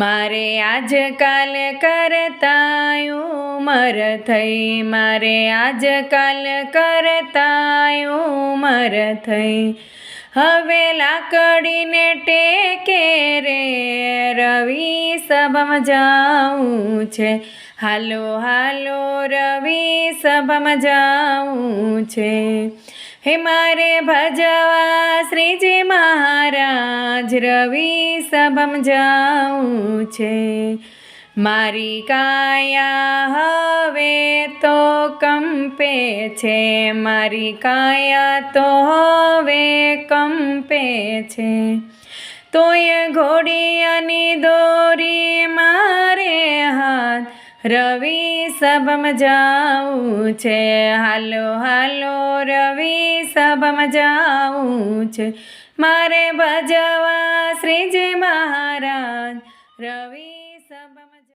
મારે આજકાલ કરતા ઉમર થઈ. મારે આજકાલ કરતા ઉમર થઈ. હવે લાકડીને ટેકે રે. રવિ સભામાં જાઉં છે. હાલો હાલો, રવિ સભામાં જાઉં છે. હે મારે ભજવા શ્રીજી મહારાજ રવિ સભમ જાઉં છે. મારી કાયા હવે તો કંપે છે. મારી કાયા તો હવે કંપે છે. તોય ઘોડિયાની દો મારે રવિ સબમ જાઉં છે. હાલો હાલો, રવિ સભામાં જાઉં છે. મારે ભજવા શ્રીજી મહારાજ. રવિ સભામાં જા-